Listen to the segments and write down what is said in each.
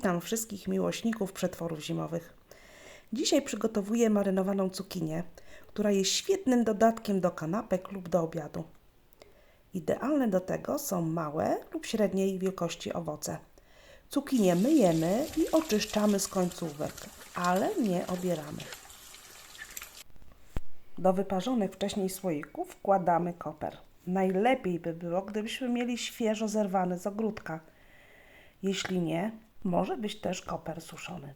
Witam wszystkich miłośników przetworów zimowych. Dzisiaj przygotowuję marynowaną cukinię, która jest świetnym dodatkiem do kanapek lub do obiadu. Idealne do tego są małe lub średniej wielkości owoce. Cukinię myjemy i oczyszczamy z końcówek, ale nie obieramy. Do wyparzonych wcześniej słoików wkładamy koper. Najlepiej by było, gdybyśmy mieli świeżo zerwany z ogródka. Jeśli nie, może być też koper suszony.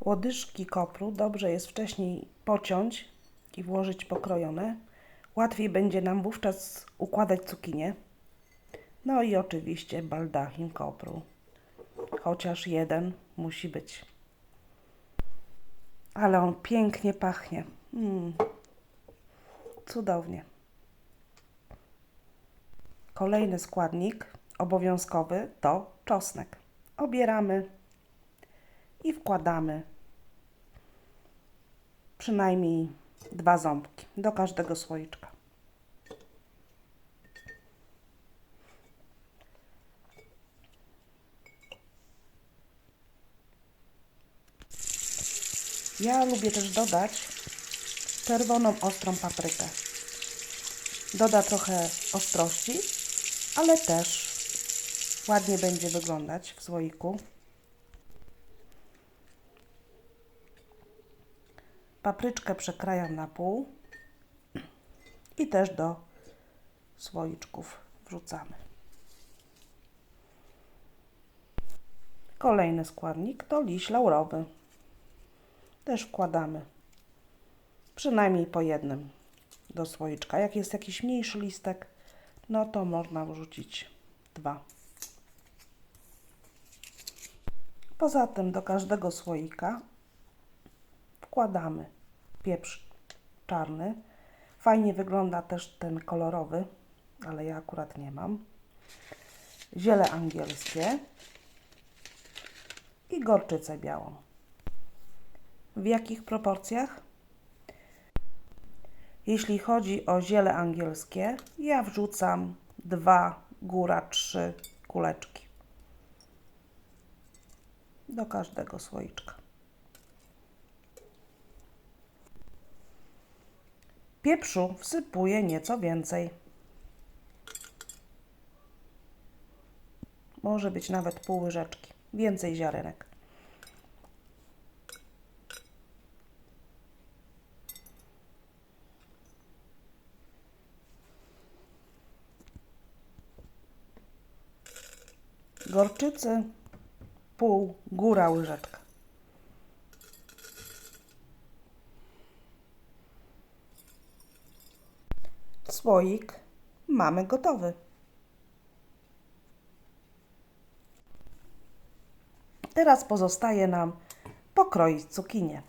Łodyżki kopru dobrze jest wcześniej pociąć i włożyć pokrojone. Łatwiej będzie nam wówczas układać cukinię. No i oczywiście baldachin kopru. Chociaż jeden musi być. Ale on pięknie pachnie. Mm. Cudownie. Kolejny składnik obowiązkowy to czosnek. Obieramy i wkładamy przynajmniej dwa ząbki do każdego słoiczka. Ja lubię też dodać czerwoną ostrą paprykę. Doda trochę ostrości, ale też ładnie będzie wyglądać w słoiku. Papryczkę przekrajam na pół i też do słoiczków wrzucamy. Kolejny składnik to liść laurowy. Też wkładamy przynajmniej po jednym do słoiczka. Jak jest jakiś mniejszy listek, no to można wrzucić dwa. Poza tym do każdego słoika wkładamy pieprz czarny. Fajnie wygląda też ten kolorowy, ale ja akurat nie mam. Ziele angielskie i gorczycę białą. W jakich proporcjach? Jeśli chodzi o ziele angielskie, ja wrzucam dwa, góra trzy kuleczki do każdego słoiczka. Pieprzu wsypuję nieco więcej. Może być nawet pół łyżeczki. Więcej ziarenek. Gorczycy pół, góra łyżeczka. Słoik mamy gotowy. Teraz pozostaje nam pokroić cukinię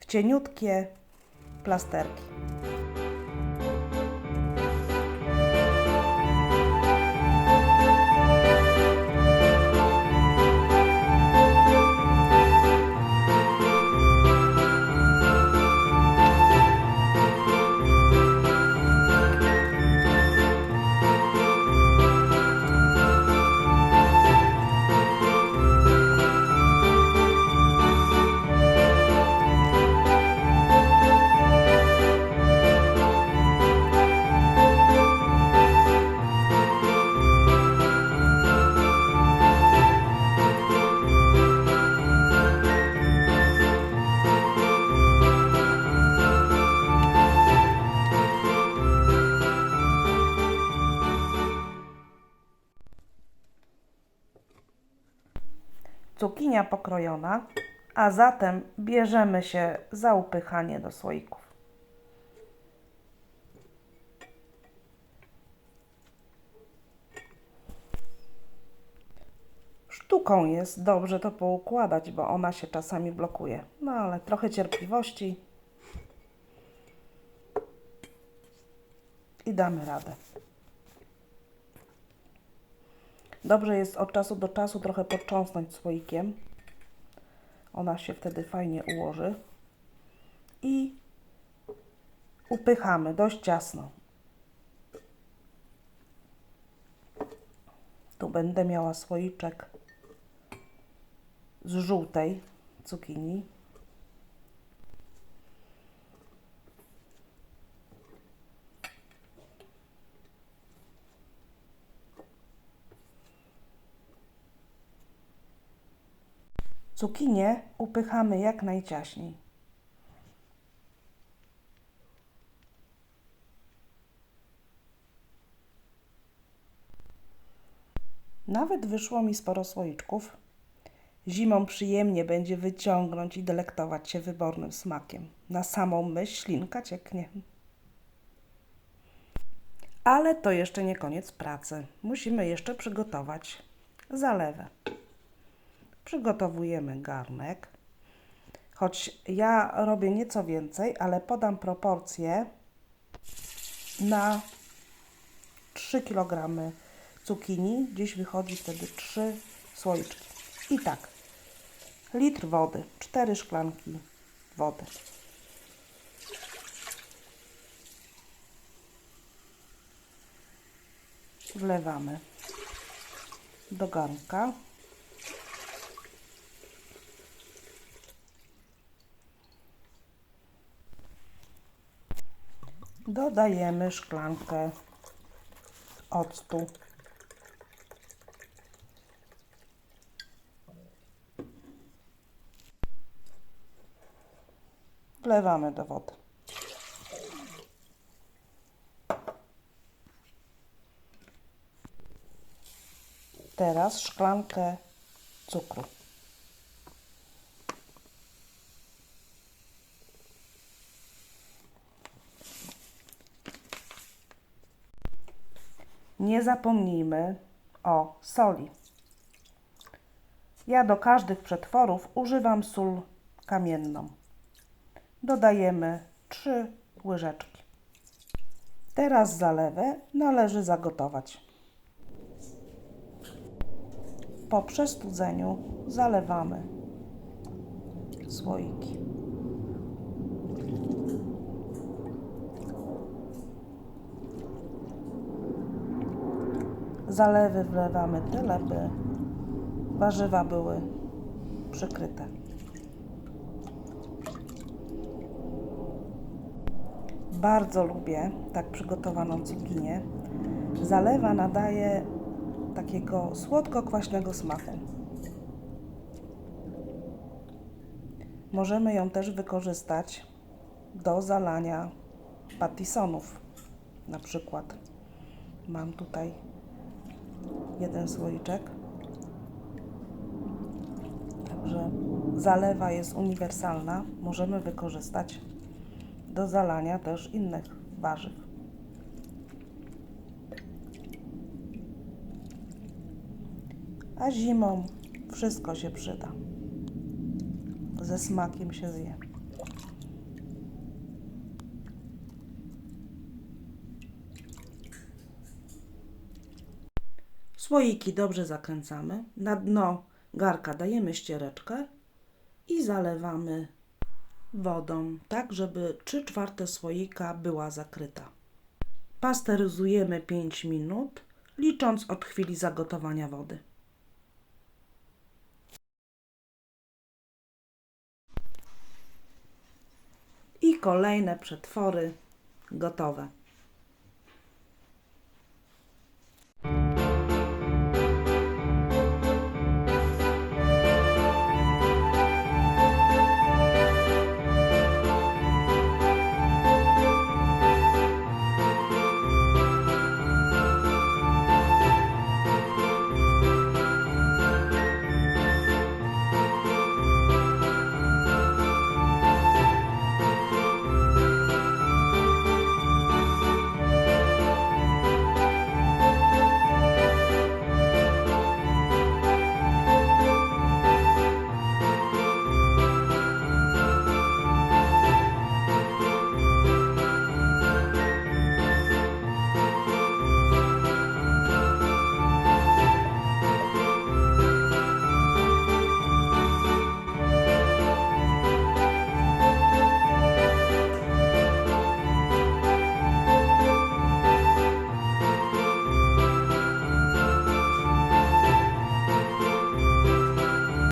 w cieniutkie plasterki. Cukinia pokrojona, a zatem bierzemy się za upychanie do słoików. Sztuką jest dobrze to poukładać, bo ona się czasami blokuje. No ale trochę cierpliwości i damy radę. Dobrze jest od czasu do czasu trochę potrząsnąć słoikiem. Ona się wtedy fajnie ułoży. I upychamy dość ciasno. Tu będę miała słoiczek z żółtej cukinii. Cukinię upychamy jak najciaśniej. Nawet wyszło mi sporo słoiczków. Zimą przyjemnie będzie wyciągnąć i delektować się wybornym smakiem. Na samą myśl ślinka cieknie. Ale to jeszcze nie koniec pracy. Musimy jeszcze przygotować zalewę. Przygotowujemy garnek. Choć ja robię nieco więcej, ale podam proporcje na 3 kg cukinii. Dziś wychodzi wtedy 3 słoiczki. I tak, litr wody, 4 szklanki wody. Wlewamy do garnka. Dodajemy szklankę octu. Wlewamy do wody. Teraz szklankę cukru. Nie zapomnijmy o soli. Ja do każdych przetworów używam sól kamienną. Dodajemy 3 łyżeczki. Teraz zalewę należy zagotować. Po przestudzeniu zalewamy słoiki. Zalewy wlewamy tyle, by warzywa były przykryte. Bardzo lubię tak przygotowaną cukinię. Zalewa nadaje takiego słodko-kwaśnego smaku. Możemy ją też wykorzystać do zalania patisonów. Na przykład mam tutaj jeden słoiczek. Także zalewa jest uniwersalna. Możemy wykorzystać do zalania też innych warzyw. A zimą wszystko się przyda. Ze smakiem się zje. Słoiki dobrze zakręcamy. Na dno garka dajemy ściereczkę i zalewamy wodą, tak żeby 3 czwarte słoika była zakryta. Pasteryzujemy 5 minut, licząc od chwili zagotowania wody. I kolejne przetwory gotowe.